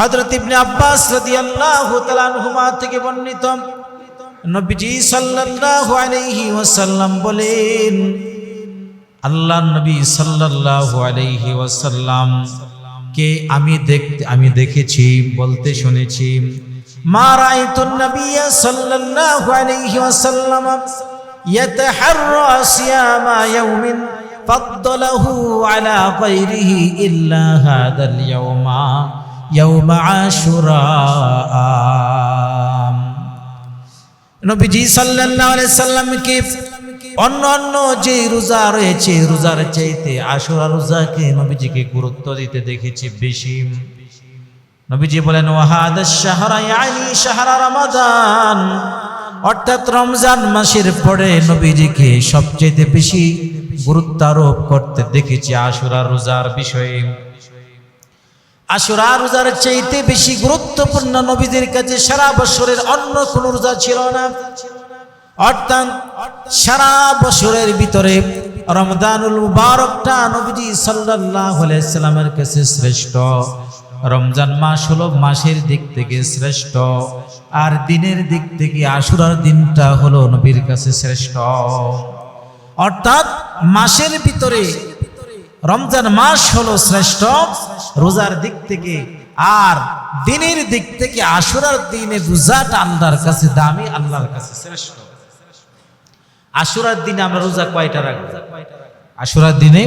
হযরত ইবনে আব্বাস রাদিয়াল্লাহু তাআলা আনহুমা থেকে বর্ণিত, নবীজি সাল্লাল্লাহু আলাইহি ওয়াসাল্লাম বলেন আল্লাহ নবী সাল্লাল্লাহু আলাইহি ওয়াসাল্লাম কে আমি দেখতে, আমি দেখেছি, বলতে শুনেছি, মা রাআইতুন নবিয়্য সাল্লাল্লাহু আলাইহি ওয়াসাল্লাম ইয়াতাহাররা সিয়ামা ইয়াউমিন ফাদ্দালাহু আলা গায়রিহি ইল্লা হাদাল ইয়াউমা। ইয়াউমা আশুরা নবীজি সাল্লাল্লাহু আলাইহি সাল্লামকে অন্য অন্য যে রোজা রয়েছে রোজার চাইতে আশুরা রোজাকে নবীজিকে গুরুত্ব দিতে দেখেছি বেশি। নবীজি বলেন, ওয়াহাদা শাহরা ইয়ানি শাহরা রমাদান। অর্থাৎ রমজান মাসের পরে নবীজিকে সবচেয়ে বেশি গুরুত্ব আরোপ করতে দেখেছি আশুরা রোজার বিষয়ে। আশুরা রোজার চাইতে বেশি গুরুত্বপূর্ণ নবীদের কাছে সারা বছরের অন্য কোন রোজা ছিল না। অর্থাৎ সারা বছরের ভিতরে রমজানুল মুবারকটা নবীজি সাল্লামের কাছে শ্রেষ্ঠ। রমজান মাস হলো মাসের দিক থেকে শ্রেষ্ঠ। আর দিনের দিক থেকে আশুরার দিনটা হলো নবীর কাছে শ্রেষ্ঠ। অর্থাৎ মাসের ভিতরে রমজান মাস হলো শ্রেষ্ঠ রোজার দিক থেকে আর দিনের দিক থেকে আশুরার দিনে রোজাটা আল্লাহর কাছে দামি, আল্লাহর কাছে শ্রেষ্ঠ। আশুরার দিনে আমরা রোজা কয়টা রাখব? আশুরার দিনে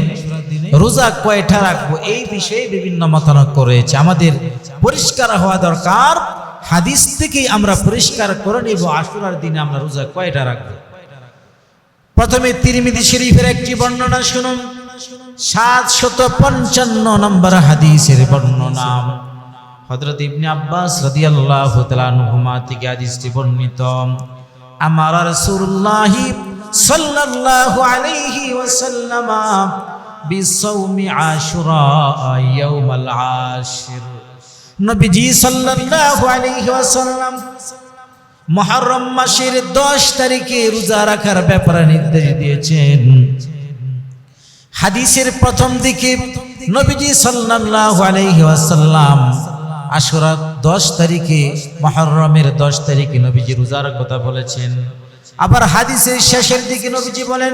রোজা কয়টা রাখব? এই বিষয়ে বিভিন্ন মতানক্য রয়েছে। আমাদের পরিষ্কার হওয়া দরকার। হাদিস থেকেই আমরা পরিষ্কার করে নিব আশুরার দিনে আমরা রোজা কয়টা রাখব। প্রথমে তিরমিদি শরীফের একটি বর্ণনা শুনুন। সাত শত পঞ্চান্ন নম্বর হাদিসের বর্ণনা। হযরত ইবনে আব্বাস রাদিয়াল্লাহু তাআলা আনহুমা থেকে হাদিসটি বর্ণিত। আমার রাসূলুল্লাহ সাল্লাল্লাহু আলাইহি ওয়াসাল্লাম বিসাওমি আশুরা ইয়াউমাল আশির। নবীজি সাল্লাল্লাহু আলাইহি ওয়াসাল্লাম মুহররম মাসের 10 তারিখে রোজা রাখার ব্যাপারে নির্দেশ দিয়েছেন। হাদিসের প্রথম দিকে নবীজি সাল্লাল্লাহু আলাইহি ওয়াসাল্লাম আশুরা 10 তারিখে মুহররমের 10 তারিখে নবীজি রোজার কথা বলেছেন। আবার হাদিসের শেষের দিকে নবীজি বলেন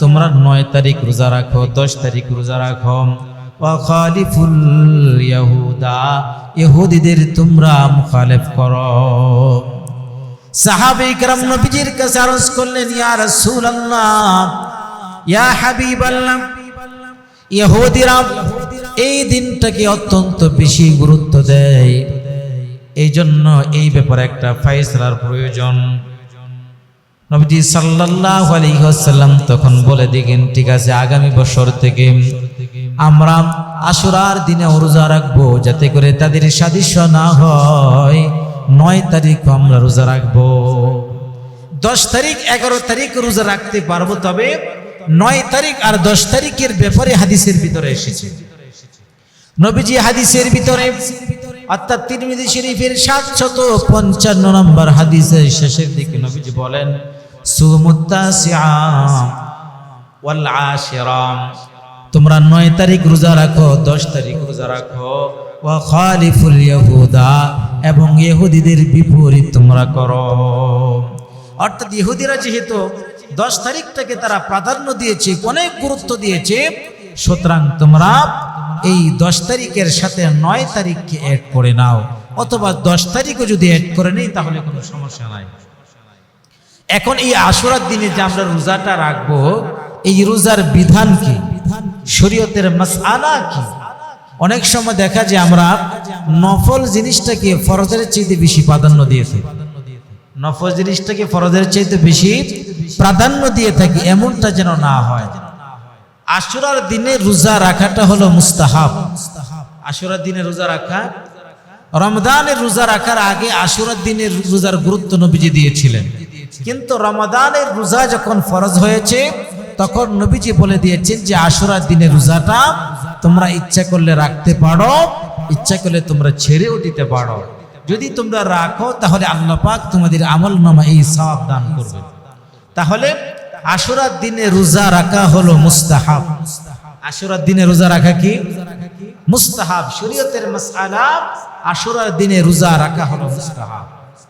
তোমরা নয় তারিখ রোজা রাখো 10 তারিখ রোজা রাখো। ইহুদিদের তোমরা মুখালেফ করো। সাহাবে کرام নবীজির কাছে আরজ করলেন ইয়া রাসূলুল্লাহ ইয়া হাবিবাল্লাহ ইহুদিরা এই দিনটাকে অত্যন্ত বেশি গুরুত্ব দেয় এই জন্য এই ব্যাপারে একটা ফাইসলার প্রয়োজন নবীজি সাল্লাল্লাহু আলাইহি ওয়াসাল্লাম তখন বলে দিলেন ঠিক আছে আগামী বছর থেকে আমরা আশুরার দিনে রোজা রাখবো যাতে করে তাদের সাদৃশ্য না হয় নয় তারিখ আমরা রোজা রাখব। দশ তারিখ, এগারো তারিখ রোজা রাখতে পারব, তবে নয় তারিখ আর দশ তারিখের ব্যাপারে হাদিসের ভিতরে এসেছে। নবীজি হাদিসের ভিতরে অর্থাৎ তিরমিজি শরীফের সাতশত পঞ্চান্ন নম্বর হাদিসের শেষের দিকে নবীজি বলেন তোমরা নয় তারিখ রোজা রাখো, দশ তারিখ রোজা রাখো। ওয়া খালিফুল ইয়াহুদা এবং ইহুদিদের বিপরীত তোমরা করো। অর্থাৎ ইহুদিরা যেহেতু দশ তারিখটাকে তারা প্রাধান্য দিয়েছে, অনেক গুরুত্ব দিয়েছে, সুতরাং তোমরা এই দশ তারিখের সাথে নয় তারিখকে অ্যাড করে নাও। অথবা দশ তারিখও যদি অ্যাড করে নেই, তাহলে কোনো সমস্যা নাই। এখন এই আশুরার দিনে যে আমরা রোজাটা রাখব, এই রোজার বিধান কি? শরীয়তের মাসআলা কি? অনেক সময় দেখা যায় আমরা নফল জিনিসটাকে ফরজের চাইতে বেশি প্রাধান্য দিয়ে থাকি নফল জিনিসটাকে ফরজের চাইতে বেশি প্রাধান্য দিয়ে থাকি এমনটা যেন না হয়। আশুরার দিনে রোজা রাখাটা হলো মুস্তাহাব। আশুরার দিনে রোজা রাখা রমদানের রোজা রাখার আগে আশুরার দিনের রোজার গুরুত্ব নবীজি দিয়েছিলেন। কিন্তু রমাদানের রোজা যখন ফরজ হয়েছে, তখন নবীজি বলে দিয়েছেন যে আশুরার দিনের রোজাটা তোমরা ইচ্ছা করলে রাখতে পারো ইচ্ছা করলে তোমরা ছেড়েও দিতে পারো। যদি তোমরা রাখো, তাহলে আল্লাহ পাক তোমাদের আমল নামা এই সব দান করবে। তাহলে আশুরার দিনে রোজা রাখা হলো মুস্তাহাব। আশুরার দিনে রোজা রাখা কি? মুস্তাহাব। শরীয়তের মাসআলা আশুরার দিনে রোজা রাখা হলো মুস্তাহাব।